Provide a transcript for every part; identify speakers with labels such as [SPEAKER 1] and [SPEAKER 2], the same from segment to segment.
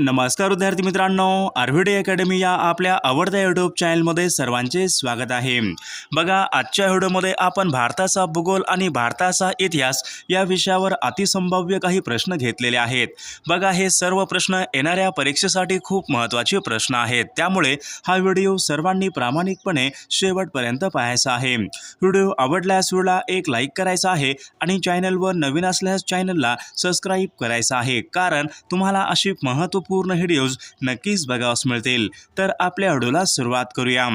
[SPEAKER 1] नमस्कार विद्यार्थी मित्रांनो आरव्हीडी अकॅडमी या आपल्या आवडत्या यूट्यूब चॅनलमध्ये सर्वांचे स्वागत आहे. बघा आजच्या व्हिडिओमध्ये आपण भारताचा भूगोल आणि भारताचा इतिहास या विषयावर अतिसंभाव्य काही प्रश्न घेतलेले आहेत. बघा हे सर्व प्रश्न येणाऱ्या परीक्षेसाठी खूप महत्त्वाचे प्रश्न आहेत. त्यामुळे हा व्हिडिओ सर्वांनी प्रामाणिकपणे शेवटपर्यंत पाहायचा आहे. व्हिडिओ आवडल्यास व्हिडिओला एक लाईक करायचा आहे आणि चॅनलवर नवीन असल्यास चॅनलला सबस्क्राईब करायचं आहे. कारण तुम्हाला अशी महत्त्व पूर्ण व्हिडिओज नक्कीच बघावस मिळतील. तर आपल्या व्हिडिओला सुरुवात करूया.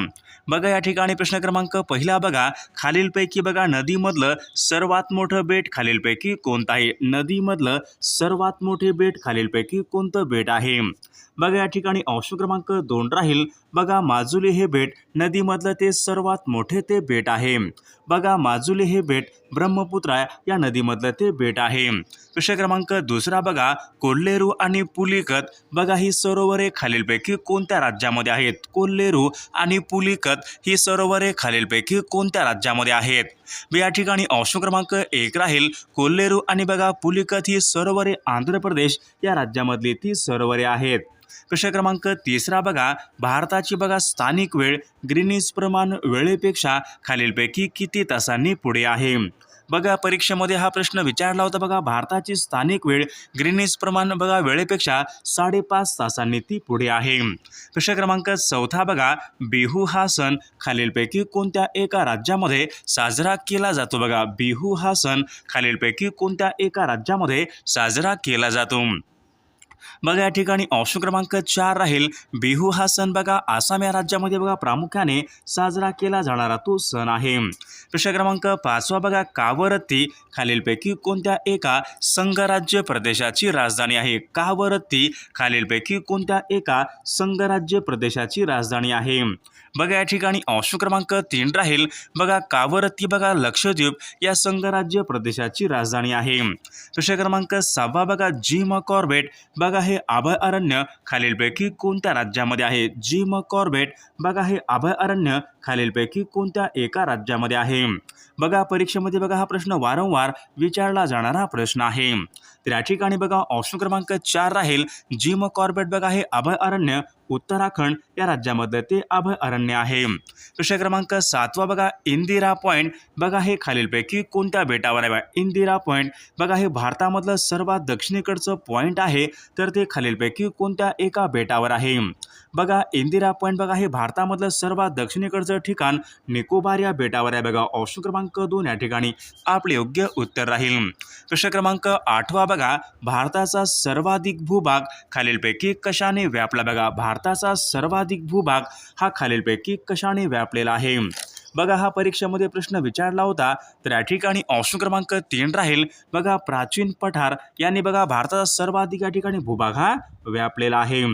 [SPEAKER 1] बघा या ठिकाणी प्रश्न क्रमांक पहिला बघा. खालीलपैकी बघा नदीमधलं सर्वात मोठं बेट खालीलपैकी कोणतं आहे नदीमधलं सर्वात मोठे बेट खालीलपैकी कोणतं बेट आहे? बघा या ठिकाणी ऑप्शन क्रमांक दोन राहील. बघा माजुली हे बेट नदीमधलं ते सर्वात मोठे ते बेट आहे. बघा माजुली हे बेट ब्रह्मपुत्रा या नदीमधलं ते बेट आहे. प्रश्न क्रमांक दुसरा बघा कोल्हेरू आणि पुलिकत. बघा ही सरोवरे खालीलपैकी कोणत्या राज्यामध्ये आहेत? कोल्हेरू आणि पुलिकत ही सरोवरे खालीलपैकी कोणत्या राज्यामध्ये आहेत? या ठिकाणी ऑप्शन क्रमांक एक राहील. कोल्हेरू आणि बघा पुलिकत ही सरोवरे आंध्र प्रदेश या राज्यामधली ती सरोवरे आहेत. प्रश्न क्रमांक तिसरा बघा भारताची बघा स्थानिक वेळ ग्रीनिज प्रमाण वेळेपेक्षा खालीलपैकी किती तासांनी पुढे आहे? बघा परीक्षेमध्ये हा प्रश्न विचारला होता बघा भारताची स्थानिक वेळ ग्रीनिज प्रमाण बघा वेळेपेक्षा साडेपाच तासांनी ती पुढे आहे. प्रश्न क्रमांक चौथा बघा बिहू हा सण खालीलपैकी कोणत्या एका राज्यामध्ये साजरा केला जातो बघा? बिहू हा सण खालीलपैकी कोणत्या एका राज्यामध्ये साजरा केला जातो? बघा या ठिकाणी ऑप्शन क्रमांक चार राहील. बिहू हा सण बघा आसाम या राज्यामध्ये बघा प्रामुख्याने साजरा केला जाणारा तो सण आहे. प्रश्न क्रमांक पाचवा बघा कावरत्ती खालीलपैकी कोणत्या एका संघराज्य प्रदेशाची राजधानी आहे? कावरत्ती खालीलपैकी कोणत्या एका संघराज्य प्रदेशाची राजधानी आहे? बघा या ठिकाणी ऑप्शन क्रमांक तीन राहील. बघा कावरत्ती बघा लक्षद्वीप या संघराज्य प्रदेशाची राजधानी आहे. प्रश्न क्रमांक सहावा बघा जिम कॉर्बेट. बघा हे अभयारण्य खालीलपैकी कोणत्या राज्यामध्ये आहे? Jim Corbett. बघा हे अभयारण्य खालीलपैकी कोणत्या एका राज्यामध्ये आहे? बघा परीक्षेमध्ये बघा हा प्रश्न वारंवार विचारला जाणारा प्रश्न आहे. तर या ठिकाणी बघा ऑप्शन क्रमांक चार राहील. जिम कॉर्बेट बघा हे अभयारण्य उत्तराखंड या राज्यामध्ये ते अभय अरण्य आहे. प्रश्न क्रमांक सातवा बघा इंदिरा पॉईंट बघा हे खालीलपैकी कोणत्या बेटावर आहे इंदिरा पॉईंट बघा हे भारतामधलं सर्वात दक्षिणेकडचं पॉईंट आहे. तर ते खालीलपैकी कोणत्या एका बेटावर आहे? बघा इंदिरा पॉईंट बघा हे भारतामधलं सर्वात दक्षिणेकडचं ठिकाण. निकोबार या बेटावर आहे बघा ऑप्शन क्रमांक दोन या ठिकाणी. आपले योग्य उत्तर राहील. प्रश्न क्रमांक आठवा बघा भारताचा सर्वाधिक भूभाग खालीलपैकी कशाने व्यापला बघा? भारताचा सर्वाधिक भूभाग हा खालीलपैकी कशाने व्यापलेला आहे? बघा हा परीक्षेमध्ये प्रश्न विचारला होता तर या ठिकाणी ऑप्शन क्रमांक तीन राहील. बघा प्राचीन पठार यांनी बघा भारताचा सर्वाधिक या ठिकाणी भूभाग हा व्यापलेला आहे.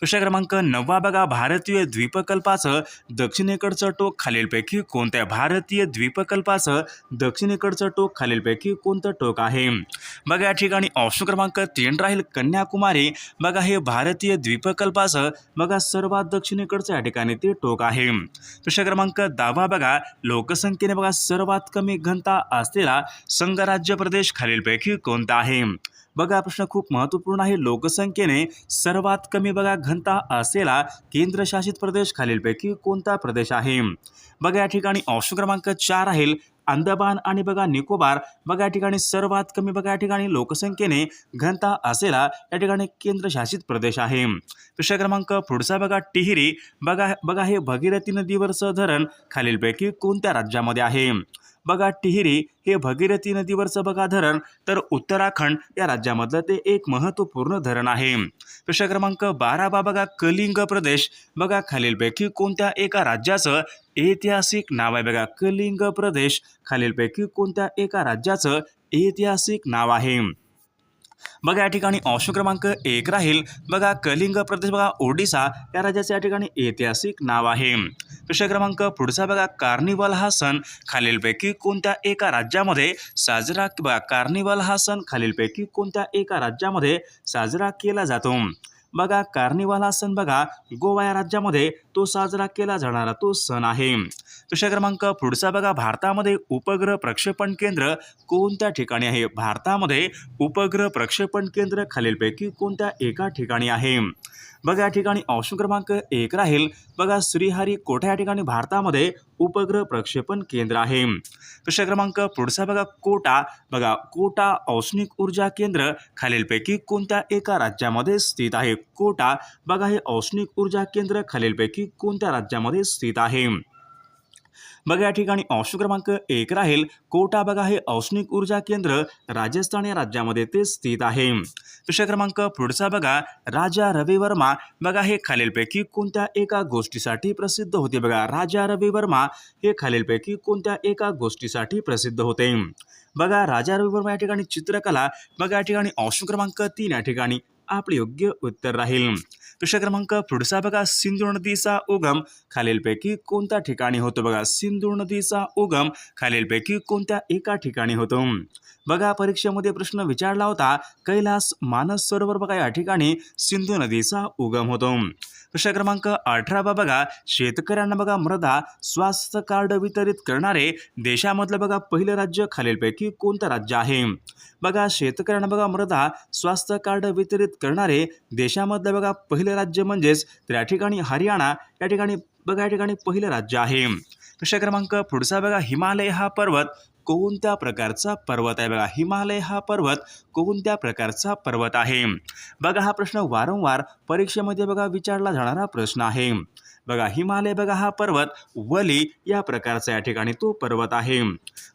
[SPEAKER 1] प्रश्न क्रमांक नववा बघा भारतीय द्वीपकल्पाचं दक्षिणेकडचं टोक खालीलपैकी कोणत्या भारतीय द्वीपकल्पाचं दक्षिणेकडचं टोक खालीलपैकी कोणतं टोक आहे? बघा या ठिकाणी ऑप्शन क्रमांक तीन राहील. कन्याकुमारी. बघा हे भारतीय द्वीपकल्पाचं बघा सर्वात दक्षिणेकडचं या ठिकाणी ते टोक आहे. प्रश्न क्रमांक दहावा बघा. लोकसंख्येने बघा सर्वात कमी घनता असलेला संघराज्य प्रदेश खालीलपैकी कोणता आहे? बघा हा प्रश्न खूप महत्त्वपूर्ण आहे. लोकसंख्येने सर्वात कमी बघा घनता असलेला केंद्रशासित प्रदेश खालीलपैकी कोणता प्रदेश आहे? बघा या ठिकाणी ऑप्शन क्रमांक चार राहील. अंदमान आणि बघा निकोबार. बघा या ठिकाणी सर्वात कमी बघा या ठिकाणी लोकसंख्येने घनता असलेला या ठिकाणी केंद्रशासित प्रदेश आहे. प्रश्न क्रमांक पुढचा बघा टिहिरी. बघा बघा हे भगीरथी नदीवरचं धरण खालीलपैकी कोणत्या राज्यामध्ये आहे? बघा टिहिरी हे भगीरथी नदीवरचं बघा धरण तर उत्तराखंड या राज्यामधलं ते एक महत्त्वपूर्ण धरण आहे. प्रश्न क्रमांक बारा बा बघा कलिंग प्रदेश. बघा खालीलपैकी कोणत्या एका राज्याचं ऐतिहासिक नाव आहे? बघा कलिंग प्रदेश. खालीलपैकी कोणत्या एका राज्याचं ऐतिहासिक नाव आहे? बघा या ठिकाणी ऑप्शन क्रमांक एक राहील. बघा कलिंग प्रदेश बघा ओडिसा या राज्याचे या ठिकाणी ऐतिहासिक नाव आहे. प्रश्न क्रमांक पुढचा बघा कार्निवल हा सण खालीलपैकी कोणत्या एका राज्यामध्ये साजरा बघा कार्निवल हा सण खालीलपैकी कोणत्या एका राज्यामध्ये साजरा केला जातो? बघा कार्निवाल हा सण बघा गोवा या राज्यामध्ये तो साजरा केला जाणारा तो सण आहे. प्रश्न क्रमांक पुढचा बघा भारतामध्ये उपग्रह प्रक्षेपण केंद्र कोणत्या ठिकाणी आहे? भारतामध्ये उपग्रह प्रक्षेपण केंद्र खालीलपैकी कोणत्या एका ठिकाणी आहे? बघा या ठिकाणी ऑप्शन क्रमांक एक राहील. बघा श्रीहरिकोटा या ठिकाणी भारतामध्ये उपग्रह प्रक्षेपण केंद्र आहे. प्रश्न क्रमांक पुढचा बघा कोटा. बघा कोटा औष्णिक ऊर्जा केंद्र खालीलपैकी कोणत्या एका राज्यामध्ये स्थित आहे? कोटा. बघा हे औष्णिक ऊर्जा केंद्र खालीलपैकी कोणत्या राज्यामध्ये स्थित आहे? बघा या ठिकाणी अंश क्रमांक एक राहील. कोटा बघा हे औष्णिक ऊर्जा केंद्र राजस्थान या राज्यामध्ये ते स्थित आहे. प्रश्न क्रमांक पुढचा बघा. राजा रवी वर्मा बघा हे खालीलपैकी कोणत्या एका गोष्टीसाठी प्रसिद्ध होते? बघा राजा रवी वर्मा हे खालीलपैकी कोणत्या एका गोष्टीसाठी प्रसिद्ध होते? बघा राजा रवी वर्मा या ठिकाणी चित्रकला बघा या ठिकाणी अंश क्रमांक तीन या ठिकाणी आपले योग्य उत्तर राहील. प्रश्न क्रमांक पुढचा बघा सिंधू नदीचा उगम. खालीलपैकी कोणत्या ठिकाणी होतो बघा? सिंधू नदीचा उगम. खालीलपैकी कोणत्या एका ठिकाणी होतो? बघा परीक्षेमध्ये प्रश्न विचारला होता कैलास मानस सरोवर बघा या ठिकाणी सिंधू नदीचा उगम होतो. प्रश्न क्रमांक अठरावा बघा शेतकऱ्यांना बघा मृदा स्वास्थ्य कार्ड वितरित करणारे देशामधलं बघा पहिलं राज्य खालीलपैकी कोणतं राज्य आहे? बघा शेतकऱ्यांना बघा मृदा स्वास्थ्य कार्ड वितरित करणारे देशामधलं बघा पहिलं राज्य म्हणजेच तर या ठिकाणी हरियाणा या ठिकाणी बघा या ठिकाणी पहिलं राज्य आहे. प्रश्न क्रमांक? पुढचा बघा हिमालय हा पर्वत कोणत्या प्रकारचा पर्वत आहे? बघा हिमालय हा पर्वत कोणत्या प्रकारचा पर्वत आहे? बघा हा प्रश्न वारंवार परीक्षेमध्ये बघा विचारला जाणारा प्रश्न आहे. बघा हिमालय बघा हा पर्वत वली या प्रकारचा या ठिकाणी तो पर्वत आहे.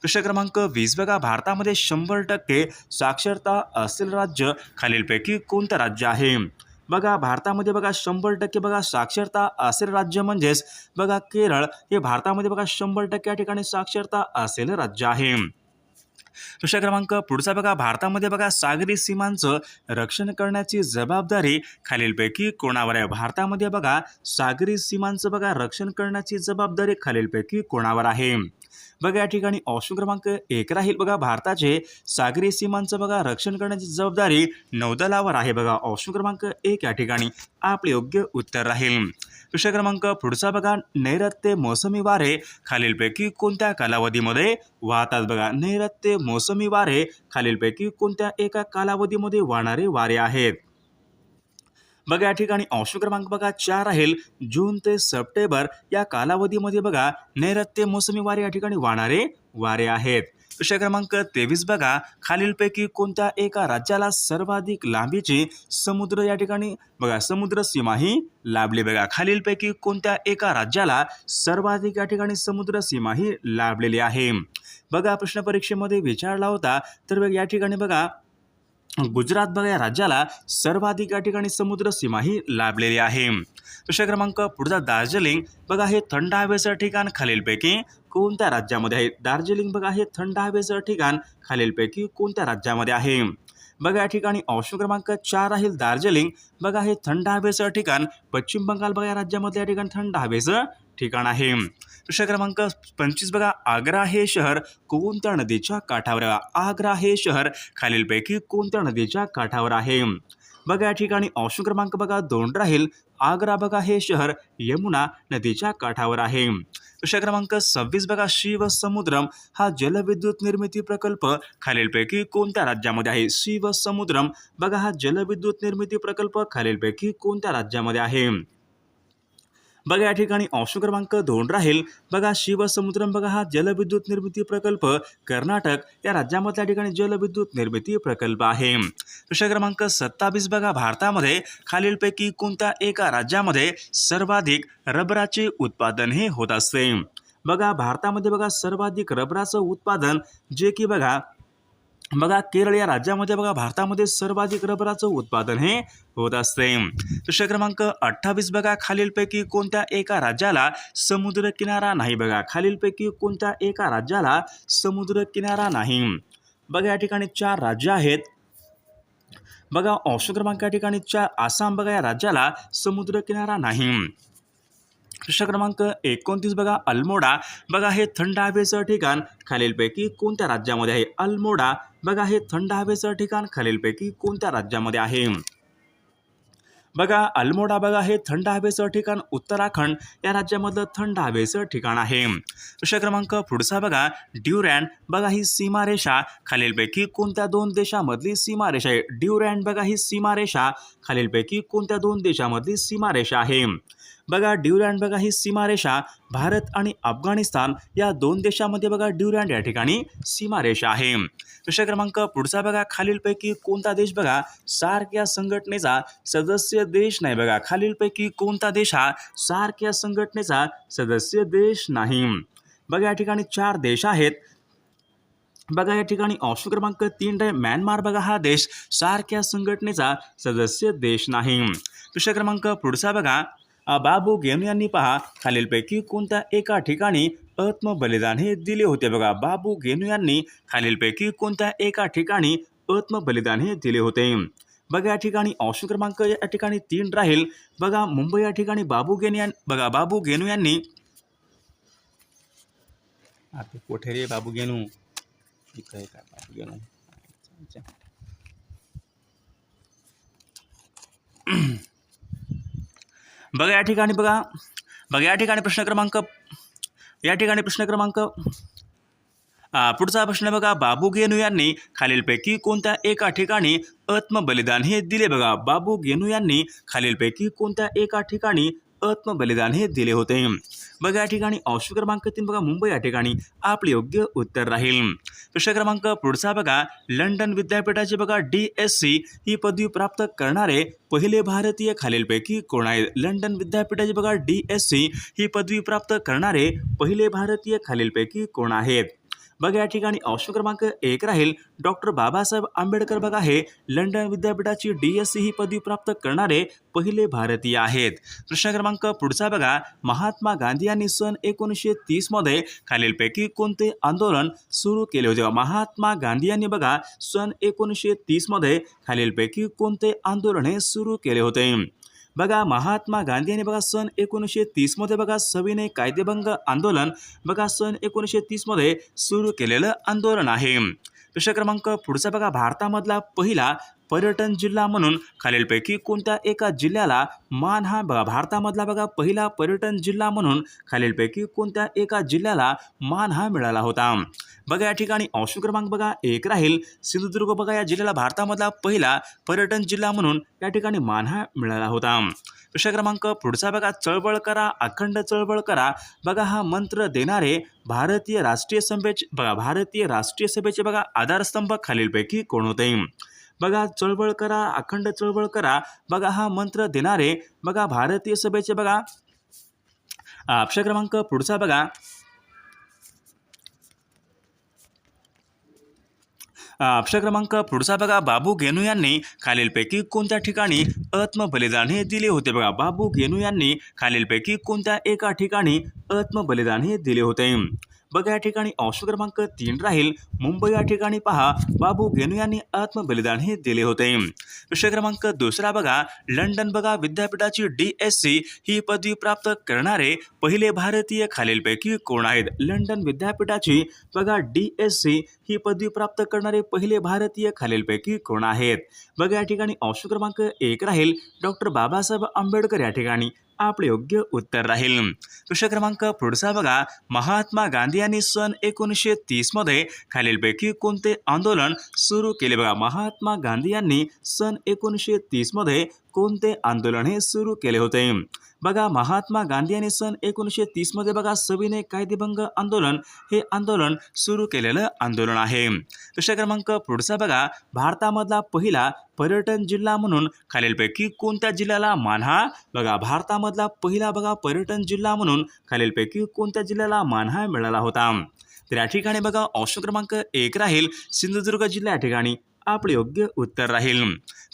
[SPEAKER 1] प्रश्न क्रमांक वीस बघा भारतामध्ये शंभर टक्के साक्षरता असेल राज्य खालीलपैकी कोणतं राज्य आहे? बघा भारतामध्ये बघा शंभर टक्के बघा साक्षरता असेल राज्य म्हणजेच बघा केरळ हे भारतामध्ये बघा शंभर टक्के या ठिकाणी साक्षरता असेल राज्य आहे. प्रश्न क्रमांक पुढचा बघा. भारतामध्ये बघा सागरी सीमांचं रक्षण करण्याची जबाबदारी खालीलपैकी कोणावर आहे? भारतामध्ये बघा सागरी सीमांचं बघा रक्षण करण्याची जबाबदारी खालीलपैकी कोणावर आहे? बघा या ठिकाणी ऑप्शन क्रमांक एक राहील. बघा भारताचे सागरी सीमांचं बघा रक्षण करण्याची जबाबदारी नौदलावर आहे बघा. ऑप्शन क्रमांक एक या ठिकाणी आपले योग्य उत्तर राहील. प्रश्न क्रमांक पुढचा बघा नैऋत्य मोसमी वारे खालीलपैकी कोणत्या कालावधीमध्ये वाहतात बघा. नैऋत्य मोसमी वारे खालीलपैकी कोणत्या एका कालावधीमध्ये वाहणारे वारे आहेत? बघा या ठिकाणी अंश क्रमांक बघा चार राहील जून ते सप्टेंबर या कालावधीमध्ये बघा नैऋत्य मोसमी वारे या ठिकाणी वाहणारे वारे आहेत. विषय क्रमांक तेवीस बघा खालीलपैकी कोणत्या एका राज्याला सर्वाधिक लांबीची समुद्र या ठिकाणी बघा समुद्र सीमा ही लाभली बघा. खालीलपैकी कोणत्या एका राज्याला सर्वाधिक या ठिकाणी समुद्र सीमा ही लाभलेली आहे? बघा प्रश्न परीक्षेमध्ये विचारला होता तर बघा या ठिकाणी बघा गुजरात बघा या राज्याला सर्वाधिक या ठिकाणी समुद्र सीमा ही लाभलेली आहे. विषय क्रमांक पुढचा दार्जिलिंग. बघा हे थंड हवेचं ठिकाण खालीलपैकी कोणत्या राज्यामध्ये आहे? दार्जिलिंग बघा हे थंड हवेचं ठिकाण खालीलपैकी कोणत्या राज्यामध्ये आहे? बघा या ठिकाणी ऑप्शन क्रमांक चार राहील दार्जिलिंग. बघा हे थंड हवेचं ठिकाण पश्चिम बंगाल बघा या राज्यामध्ये या ठिकाणी थंड हवेचं ठिकाण आहे. प्रश्न क्रमांक पंचवीस बघा. आग्रा हे शहर कोणत्या नदीच्या काठावर आग्रा हे शहर खालीलपैकी कोणत्या नदीच्या काठावर आहे? बघा या ठिकाणी ऑप्शन क्रमांक बघा. दोन राहील. आग्रा बघा हे शहर यमुना नदीच्या काठावर आहे. प्रश्न क्रमांक सव्वीस बघा. शिव समुद्रम हा जलविद्युत निर्मिती प्रकल्प खालीलपैकी कोणत्या राज्यामध्ये आहे? शिव समुद्रम बघा हा जलविद्युत निर्मिती प्रकल्प खालीलपैकी कोणत्या राज्यामध्ये आहे? बघा या ठिकाणी ऑप्शन क्रमांक दोन राहील. बघा शिवसमुद्रम बघा हा जलविद्युत निर्मिती प्रकल्प. कर्नाटक या राज्यामधल्या ठिकाणी जलविद्युत निर्मिती प्रकल्प आहे. प्रश्न क्रमांक सत्तावीस बघा भारतामध्ये खालीलपैकी कोणत्या एका राज्यामध्ये सर्वाधिक रबराचे उत्पादन हे होत असते? बघा भारतामध्ये बघा सर्वाधिक रबराचं उत्पादन जे की बघा बघा केरळ या राज्यामध्ये बघा भारतामध्ये सर्वाधिक रबराचं उत्पादन हे होत असते. प्रश्न क्रमांक अठ्ठावीस बघा खालीलपैकी कोणत्या एका राज्याला समुद्र किनारा नाही बघा? खालीलपैकी कोणत्या एका राज्याला समुद्र किनारा नाही? बघा या ठिकाणी चार राज्य आहेत. बघा ऑप्शन क्रमांक या ठिकाणी चार आसाम बघा या राज्याला समुद्र किनारा नाही. प्रश्न क्रमांक एकोणतीस बघा अल्मोडा. बघा हे थंड हवेचं ठिकाण. खालीलपैकी कोणत्या राज्यामध्ये आहे? अल्मोडा. बघा हे थंड हवेचं ठिकाण खालीलपैकी कोणत्या राज्यामध्ये आहे? बघा अल्मोडा बघा हे थंड हवेचं ठिकाण उत्तराखंड या राज्यामधलं थंड हवेचं ठिकाण आहे. प्रश्न क्रमांक पुढचा बघा ड्युरॅन बघा ही सीमारेषा खालीलपैकी कोणत्या दोन देशामधली सीमारेषा आहे? ड्युरॅन बघा ही सीमारेषा खालीलपैकी कोणत्या दोन देशामधली सीमारेषा आहे? बघा ड्युरँड बघा ही सीमारेषा भारत आणि अफगाणिस्तान या दोन देशामध्ये बघा ड्युरँड या ठिकाणी सीमारेषा आहे. प्रश्न क्रमांक पुढचा बघा खालीलपैकी कोणता देश बघा सार्क या संघटनेचा सदस्य देश नाही बघा खालीलपैकी कोणता देश हा सार्क या संघटनेचा सदस्य देश नाही. बघा या ठिकाणी चार देश आहेत. बघा या ठिकाणी ऑप्शन क्रमांक तीन आहे म्यानमार बघा हा देश सार्क या संघटनेचा सदस्य देश नाही. प्रश्न क्रमांक पुढचा बघा बाबू गेनू यांनी पहा खालीलपैकी कोणत्या एका ठिकाणी आत्मबलिदान हे दिले होते बघा. बाबू गेनू यांनी खालीलपैकी कोणत्या एका ठिकाणी आत्मबलिदान हे दिले होते. बघा या ठिकाणी ऑप्शन क्रमांक या ठिकाणी तीन राहील. बघा मुंबई या ठिकाणी बाबू गेन यां बघा बाबू गेनू यांनी आता कोठे रे बाबू गेनू इथं आहे का बाबू गेनू अच्छा. बघा या ठिकाणी बघा. बघा या ठिकाणी प्रश्न क्रमांक. या ठिकाणी प्रश्न क्रमांक. पुढचा प्रश्न बघा. बाबू गेनू यांनी खालीलपैकी कोणत्या एका ठिकाणी आत्मबलिदान हे दिले बघा. बाबू गेनू यांनी खालीलपैकी कोणत्या एका ठिकाणी आत्मबलिदान हे दिले होते? बघा या ठिकाणी ऑप्शन क्रमांक तीन बघा मुंबई या ठिकाणी आपले योग्य उत्तर राहील. प्रश्न क्रमांक पुढचा बघा लंडन विद्यापीठाचे बघा डी एस सी ही पदवी प्राप्त करणारे पहिले भारतीय खालीलपैकी कोण आहेत? लंडन विद्यापीठाची बघा डी एस सी ही पदवी प्राप्त करणारे पहिले भारतीय खालीलपैकी कोण आहेत? बघा या ठिकाणी ऑप्शन क्रमांक एक राहील. डॉक्टर बाबासाहेब आंबेडकर बघा हे लंडन विद्यापीठाची डी एस सी ही पदवी प्राप्त करणारे पहिले भारतीय आहेत. प्रश्न क्रमांक पुढचा बघा. महात्मा गांधी यांनी सन एकोणीसशे तीसमध्ये खालीलपैकी कोणते आंदोलन सुरू केले होते? महात्मा गांधी यांनी बघा सन एकोणीसशे तीसमध्ये खालीलपैकी कोणते आंदोलन हे सुरू केले होते? बघा महात्मा गांधी यांनी बघा सन एकोणीसशे तीसमध्ये बघा सविनय कायदेभंग आंदोलन बघा सन एकोणीसशे तीसमध्ये सुरू केलेलं आंदोलन आहे. प्रश्न क्रमांक? पुढचा बघा भारतामधला पहिला पर्यटन जिल्हा म्हणून खालीलपैकी कोणत्या एका जिल्ह्याला मान हा बघा भारतामधला बघा पहिला पर्यटन जिल्हा म्हणून खालीलपैकी कोणत्या एका जिल्ह्याला मान हा मिळाला होता. बघा या ठिकाणी ऑप्शन क्रमांक बघा एक राहील. सिंधुदुर्ग बघा या जिल्ह्याला भारतामधला पहिला पर्यटन जिल्हा म्हणून या ठिकाणी मान हा मिळाला होता. प्रश्न क्रमांक पुढचा बघा चळवळ करा अखंड चळवळ करा. बघा हा मंत्र देणारे भारतीय राष्ट्रीय सभेचे बघा भारतीय राष्ट्रीय सभेचे बघा आधारस्तंभ खालीलपैकी कोण होते? बघा चळवळ करा अखंड चळवळ करा. बघा हा मंत्र देणारे बघा भारतीय सभेचे बघा. अक्षर क्रमांक पुढचा बघा. अक्षर क्रमांक पुढचा बघा. बाबू गेनू यांनी खालीलपैकी कोणत्या ठिकाणी आत्मबलिदान हे दिले होते? बघा बाबू गेनू यांनी खालीलपैकी कोणत्या एका ठिकाणी आत्मबलिदान हे दिले होते? बघा या ठिकाणी अंश क्रमांक तीन राहील. मुंबई या ठिकाणी पहा बाबू गेनू यांनी आत्मबलिदान हे दिले होते. विषय क्रमांक दुसरा बघा लंडन बघा विद्यापीठाची डी एस सी ही पदवी प्राप्त करणारे पहिले भारतीय खालीलपैकी कोण आहेत? लंडन विद्यापीठाची बघा डी एस सी ही पदवी प्राप्त करणारे पहिले भारतीय खालीलपैकी कोण आहेत? बघा या ठिकाणी अंश क्रमांक एक राहील. डॉक्टर बाबासाहेब आंबेडकर या ठिकाणी. आपले योग्य उत्तर राहील. प्रश्न क्रमांक पुढचा बघा. महात्मा गांधी यांनी सन एकोणीसशे तीसमध्ये खालीलपैकी कोणते आंदोलन सुरू केले? बघा महात्मा गांधी यांनी सन एकोणीसशे तीसमध्ये कोणते आंदोलन हे सुरू केले होते? बघा महात्मा गांधी यांनी सन एकोणीसशे तीसमध्ये बघा सविनय कायदेभंग आंदोलन हे आंदोलन सुरू केलेलं आंदोलन आहे. प्रश्न क्रमांक पुढचा बघा भारतामधला पहिला पर्यटन जिल्हा म्हणून खालीलपैकी कोणत्या जिल्ह्याला मानहा बघा भारतामधला पहिला बघा पर्यटन जिल्हा म्हणून खालीलपैकी कोणत्या जिल्ह्याला मानहा मिळाला होता? तर या ठिकाणी बघा ऑप्शन क्रमांक एक राहील सिंधुदुर्ग जिल्हा या ठिकाणी. आपलं योग्य उत्तर राहील.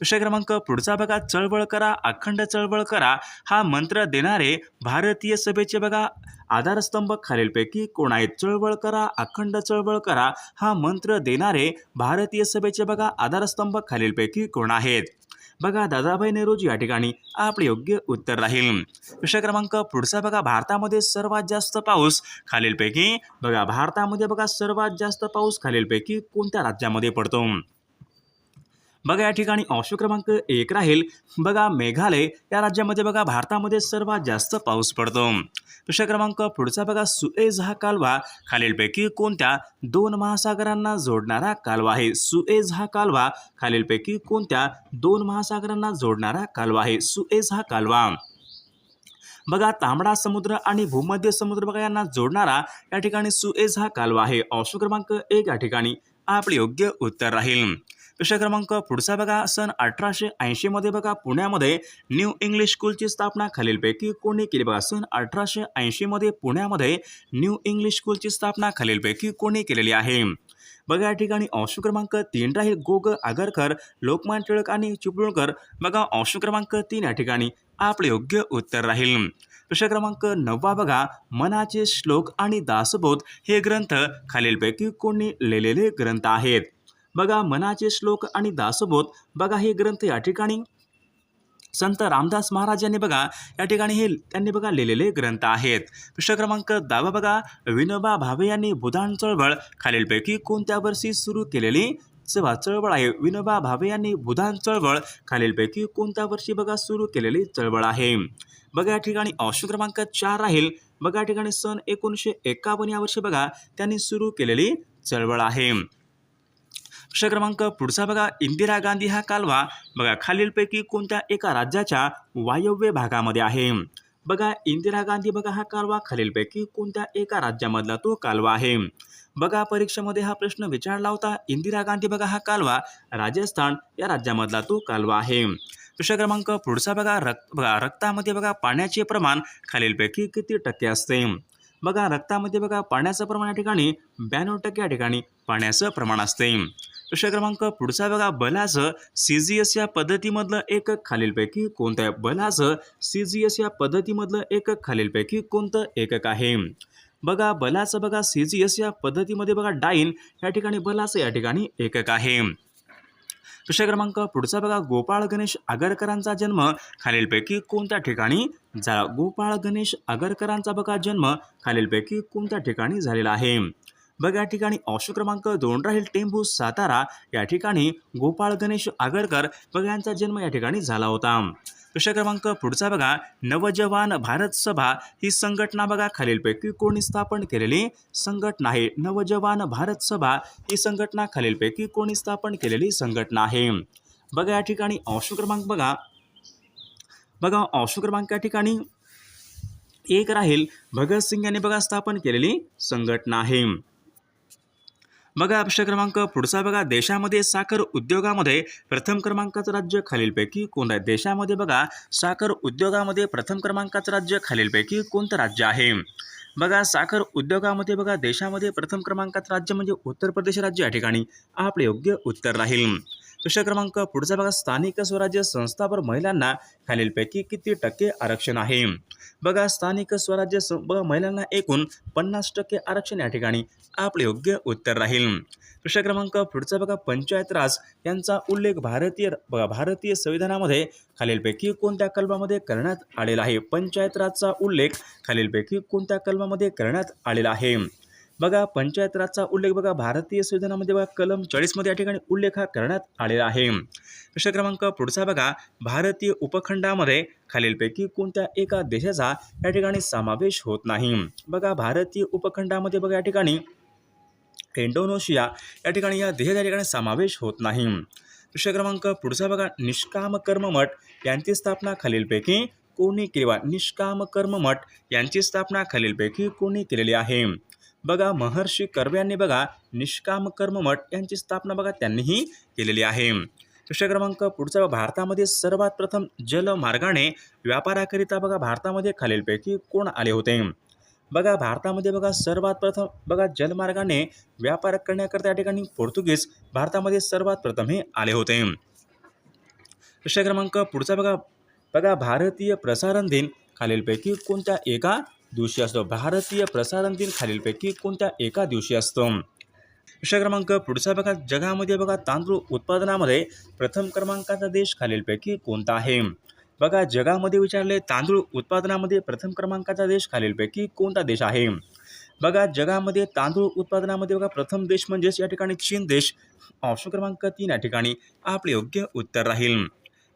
[SPEAKER 1] विषय क्रमांक पुढचा बघा चळवळ करा अखंड चळवळ करा. हा मंत्र देणारे भारतीय सभेचे बघा आधारस्तंभ खालीलपैकी कोण आहेत? चळवळ करा अखंड चळवळ करा. हा मंत्र देणारे भारतीय सभेचे बघा आधारस्तंभ खालीलपैकी कोण आहेत? बघा दादाभाई नेहरूजी या ठिकाणी आपले योग्य उत्तर राहील. विषय क्रमांक पुढचा बघा भारतामध्ये सर्वात जास्त पाऊस खालीलपैकी बघा भारतामध्ये बघा सर्वात जास्त पाऊस खालीलपैकी कोणत्या राज्यामध्ये पडतो? बघा या ठिकाणी ऑप्शन क्रमांक एक राहील. बघा मेघालय या राज्यामध्ये बघा भारतामध्ये सर्वात जास्त पाऊस पडतो. प्रश्न क्रमांक पुढचा बघा सुएझ हा कालवा. खालीलपैकी कोणत्या? दोन महासागरांना जोडणारा कालवा आहे. सुएझ हा कालवा. खालीलपैकी कोणत्या? दोन महासागरांना जोडणारा कालवा आहे. सुएझ हा कालवा. बघा तांबडा समुद्र आणि भूमध्य समुद्र बघा यांना जोडणारा या ठिकाणी सुएझ हा कालवा आहे. ऑप्शन क्रमांक एक या ठिकाणी. आपले योग्य उत्तर राहील. विषय क्रमांक पुढचा बघा. सन अठराशे ऐंशीमध्ये बघा. पुण्यामध्ये न्यू इंग्लिश स्कूलची स्थापना खालीलपैकी कोणी केली? बघा सन अठराशे ऐंशीमध्ये पुण्यामध्ये न्यू इंग्लिश स्कूलची स्थापना खालीलपैकी कोणी केलेली आहे? बघा या ठिकाणी ऑप्शन क्रमांक तीन राहील. गोग आगरकर लोकमान्य टिळक आणि चिपळूणकर. बघा ऑप्शन क्रमांक तीन या ठिकाणी आपले योग्य उत्तर राहील. प्रश्न क्रमांक नववा बघा. मनाचे श्लोक आणि दासबोध हे ग्रंथ खालीलपैकी कोणी लिहिलेले ग्रंथ आहेत? बघा मनाचे श्लोक आणि दासबोध. बघा हे ग्रंथ या ठिकाणी. संत रामदास महाराज यांनी बघा या ठिकाणी हे त्यांनी बघा लिहिलेले ग्रंथ आहेत. पृष्ठ क्रमांक दहावा बघा. विनोबा भावे यांनी बुधान चळवळ खालीलपैकी कोणत्या वर्षी सुरू केलेली? सेवा चळवळ आहे. विनोबा भावे यांनी बुधान चळवळ खालीलपैकी कोणत्या वर्षी बघा सुरू केलेली चळवळ आहे? बघा या ठिकाणी ऑप्शन क्रमांक चार राहील. बघा या ठिकाणी सन एकोणीसशे एकावन्न या वर्षी बघा त्यांनी सुरू केलेली चळवळ आहे. प्रश्न क्रमांक पुढचा बघा. इंदिरा गांधी हा कालवा. बघा खालीलपैकी कोणत्या एका राज्याच्या वायव्य भागामध्ये आहे? बघा इंदिरा गांधी बघा हा कालवा. खालीलपैकी कोणत्या एका राज्यामधला तो कालवा आहे? बघा परीक्षेमध्ये हा प्रश्न विचारला होता. इंदिरा गांधी बघा हा कालवा राजस्थान या राज्यामधला तो कालवा आहे. प्रश्न क्रमांक पुढचा बघा. रक्त बघा रक्तामध्ये बघा पाण्याचे प्रमाण खालीलपैकी किती टक्के असते? बघा रक्तामध्ये बघा पाण्याचं प्रमाण या ठिकाणी ब्याण्णव टक्के या ठिकाणी पाण्याचं प्रमाण असते. प्रश्न क्रमांक पुढचा बघा. बलाचं सी जी एस या पद्धतीमधलं एकक खालीलपैकी कोणतं आहे? बलाचं सी जी एस या पद्धतीमधलं एकक खालीलपैकी कोणतं एकक आहे? बघा बलाचं बघा सी जी एस या पद्धतीमध्ये बघा डाईन या ठिकाणी बलाचं या ठिकाणी एकक आहे. प्रश्न क्रमांक पुढचा बघा. गोपाळ गणेश आगरकरांचा जन्म खालीलपैकी कोणत्या ठिकाणी झाला? गोपाळ गणेश आगरकरांचा बघा जन्म खालीलपैकी कोणत्या ठिकाणी झालेला आहे? बघा या ठिकाणी ऑप्शन क्रमांक दोन राहील टेंभू सातारा. या ठिकाणी गोपाळ गणेश आगरकर बघा यांचा जन्म या ठिकाणी झाला होता. प्रश्न क्रमांक पुढचा बघा. नवजवान भारत सभा ही संघटना बघा खालीलपैकी कोणी स्थापन केलेली संघटना आहे. नवजवान भारत सभा ही संघटना खालीलपैकी कोणी स्थापन केलेली संघटना आहे. बघा या ठिकाणी ऑप्शन क्रमांक बघा. बघा ऑप्शन क्रमांक या ठिकाणी एक राहील. भगतसिंग यांनी बघा स्थापन केलेली संघटना आहे. बघा प्रश्न क्रमांक पुढचा बघा. देशामध्ये साखर उद्योगामध्ये प्रथम क्रमांकाचं राज्य खालीलपैकी कोणतं आहे? देशामध्ये बघा साखर उद्योगामध्ये प्रथम क्रमांकाचं राज्य खालीलपैकी कोणतं राज्य आहे? बघा साखर उद्योगामध्ये बघा देशामध्ये प्रथम क्रमांकाचं राज्य म्हणजे उत्तर प्रदेश राज्य या ठिकाणी. आपले योग्य उत्तर राहील. प्रश्न क्रमांक पुढचा बघा स्थानिक स्वराज्य संस्थावर महिलांना खालीलपैकी किती टक्के आरक्षण आहे? बघा स्थानिक स्वराज्य बघा महिलांना एकूण पन्नास टक्के आरक्षण या ठिकाणी आपले योग्य उत्तर राहील. प्रश्न क्रमांक पुढचा बघा पंचायत राज यांचा उल्लेख भारतीय बघा भारतीय संविधानामध्ये खालीलपैकी कोणत्या कलमामध्ये करण्यात आलेला आहे? पंचायत राजचा उल्लेख खालीलपैकी कोणत्या कलमामध्ये करण्यात आलेला आहे? बघा पंचायत राजचा उल्लेख बघा भारतीय संविधानामध्ये बघा कलम चाळीसमध्ये या ठिकाणी उल्लेख हा करण्यात आलेला आहे. प्रश्न क्रमांक पुढचा बघा भारतीय उपखंडामध्ये खालीलपैकी कोणत्या एका देशाचा या ठिकाणी समावेश होत नाही? बघा भारतीय उपखंडामध्ये बघा या ठिकाणी इंडोनेशिया या ठिकाणी या देशाचा या ठिकाणी समावेश होत नाही. प्रश्न क्रमांक पुढचा बघा निष्काम कर्ममठ यांची स्थापना खालीलपैकी कोणी केली? निष्काम कर्ममठ यांची स्थापना खालीलपैकी कोणी केलेली आहे? बघा महर्षी कर्वे यांनी बघा निष्काम कर्ममठ यांची स्थापना बघा त्यांनीही केलेली आहे. प्रश्न क्रमांक पुढचा भारतामध्ये सर्वात प्रथम जलमार्गाने व्यापाराकरिता बघा भारतामध्ये खालीलपैकी कोण आले होते? बघा भारतामध्ये बघा सर्वात प्रथम बघा जलमार्गाने व्यापार करण्याकरता या ठिकाणी पोर्तुगीज भारतामध्ये सर्वात प्रथम हे आले होते. प्रश्न क्रमांक पुढचा बघा बघा भारतीय प्रसारण दिन खालीलपैकी कोणत्या एका दिवशी असतो. भारतीय प्रसारण दिन खालीलपैकी कोणत्या एका दिवशी असतो? प्रश्न क्रमांक पुढचा बघा. जगामध्ये बघा तांदूळ उत्पादनामध्ये प्रथम क्रमांकाचा देश खालीलपैकी कोणता आहे? बघा जगामध्ये विचारले तांदूळ उत्पादनामध्ये प्रथम क्रमांकाचा देश खालीलपैकी कोणता देश आहे? बघा जगामध्ये तांदूळ उत्पादनामध्ये बघा प्रथम देश म्हणजेच या ठिकाणी चीन देश. ऑप्शन क्रमांक तीन या ठिकाणी आपले योग्य उत्तर राहील.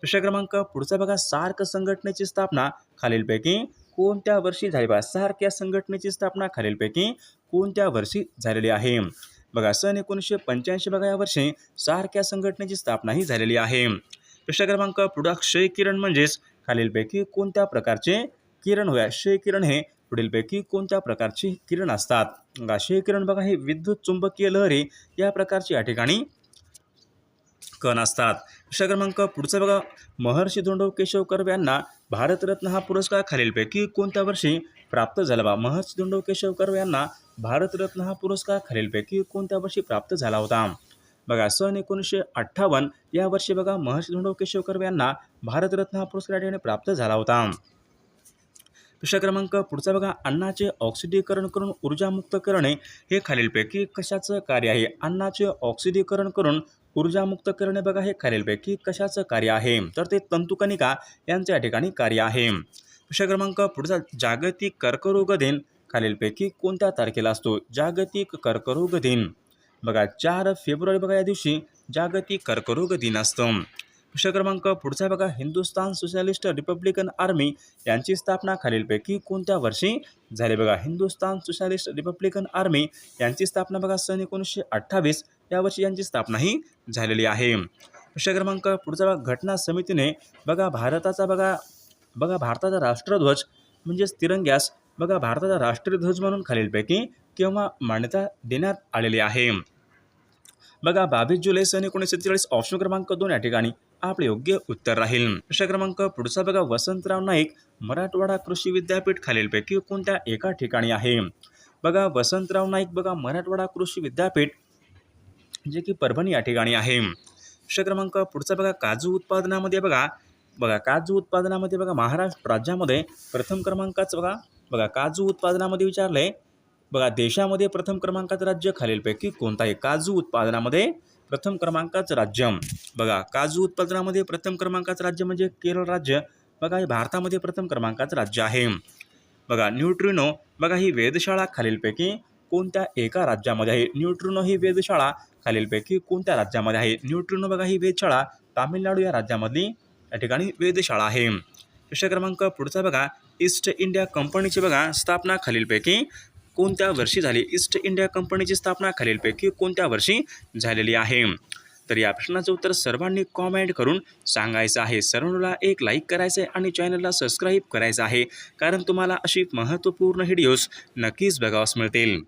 [SPEAKER 1] प्रश्न क्रमांक पुढचा बघा सार्क संघटनेची स्थापना खालीलपैकी कोणत्या वर्षी झाली? बा सार्क संघटनेची स्थापना खालीलपैकी कोणत्या वर्षी झालेली आहे? बघा सन एकोणीसशे पंच्याऐंशी बघा या वर्षी सारख्या संघटनेची स्थापना ही झालेली आहे. प्रश्न क्रमांक पुढा क्षय किरण म्हणजेच खालीलपैकी कोणत्या प्रकारचे किरण? होया क्षय किरण हे पुढीलपैकी कोणत्या प्रकारची किरण असतात? बघा क्षय किरण बघा हे विद्युत चुंबकीय लहरी या प्रकारची या ठिकाणी कण असतात. प्रश्न क्रमांक पुढचा बघा. महर्षी धोंडो केशव कर्वे यांना भारतरत्न हा पुरस्कार खालीलपैकी कोणत्या वर्षी प्राप्त झाला बा? महर्षी धोंडो केशव कर्वे यांना भारतरत्न हा पुरस्कार खालीलपैकी कोणत्या वर्षी प्राप्त झाला होता? बघा सन एकोणीसशे अठ्ठावन्न या वर्षी बघा महर्षी धोंडो केशव कर्वे यांना भारतरत्न हा पुरस्कार ठिकाणी प्राप्त झाला होता. प्रश्न क्रमांक पुढचा बघा. अन्नाचे ऑक्सिडीकरण करून ऊर्जा मुक्त करणे हे खालीलपैकी कशाचं कार्य आहे? अन्नाचे ऑक्सिडीकरण करून ऊर्जामुक्त करणे बघा हे खालीलपैकी कशाचं कार्य आहे? तर ते तंतुकनिका यांचं या ठिकाणी कार्य आहे. प्रश्न क्रमांक पुढचा जागतिक कर्करोग दिन खालीलपैकी कोणत्या तारखेला असतो? जागतिक कर्करोग दिन. बघा चार फेब्रुवारी बघा या दिवशी जागतिक कर्करोग दिन असतं. प्रश्न क्रमांक पुढचा बघा. हिंदुस्तान सोशलिस्ट रिपब्लिकन आर्मी यांची स्थापना खालीलपैकी कोणत्या वर्षी झाली बघा? हिंदुस्तान सोशलिस्ट रिपब्लिकन आर्मी यांची स्थापना बघा सन एकोणीसशे अठ्ठावीस. या वर्षी यांची स्थापना ही झालेली आहे. प्रश्न क्रमांक पुढचा बघा. घटना समितीने बघा भारताचा बघा बघा भारताचा राष्ट्रध्वज म्हणजेच तिरंग्यास बघा भारताचा राष्ट्रीय ध्वज म्हणून खालीलपैकी केव्हा मान्यता देण्यात आलेली आहे? बघा बावीस जुलै सन एकोणीसशे सत्तेचाळीस ऑप्शन क्रमांक दोन या ठिकाणी. आपले योग्य उत्तर राहील. प्रश्न क्रमांक पुढचा बघा. वसंतराव नाईक मराठवाडा कृषी विद्यापीठ खालीलपैकी कोणत्या एका ठिकाणी आहे? बघा वसंतराव नाईक बघा मराठवाडा कृषी विद्यापीठ जे की परभणी या ठिकाणी आहे. प्रश्न क्रमांक पुढचा बघा. काजू उत्पादनामध्ये बघा. बघा काजू उत्पादनामध्ये बघा महाराष्ट्र राज्यामध्ये प्रथम क्रमांकाचं बघा. बघा काजू उत्पादनामध्ये विचारलंय. बघा देशामध्ये प्रथम क्रमांकाचं राज्य खालीलपैकी कोणतं आहे? काजू उत्पादनामध्ये प्रथम क्रमांकाचं राज्य. बघा काजू उत्पादनामध्ये प्रथम क्रमांकाचं राज्य म्हणजे केरळ राज्य. बघा हे भारतामध्ये प्रथम क्रमांकाचं राज्य आहे. बघा न्यूट्रिनो बघा ही वेधशाळा खालीलपैकी कोणत्या एका राज्यामध्ये आहे? न्यूट्रिनो ही वेधशाळा खालीलपैकी कोणत्या राज्यामध्ये आहे? न्यूट्रिनो बघा ही वेधशाळा तामिळनाडू या राज्यामधली या ठिकाणी वेधशाळा आहे. प्रश्न क्रमांक पुढचा बघा. ईस्ट इंडिया कंपनीची बघा स्थापना खालीलपैकी कोणत्या वर्षी झाली? ईस्ट इंडिया कंपनीची स्थापना खालीलपैकी कोणत्या वर्षी झालेली आहे? तर या प्रश्नाचं उत्तर सर्वांनी कॉमेंट करून सांगायचं आहे. सर्वांना एक लाईक करायचं आहे आणि चॅनलला सबस्क्राईब करायचं आहे. कारण तुम्हाला अशी महत्त्वपूर्ण व्हिडिओज नक्कीच बघावास मिळतील.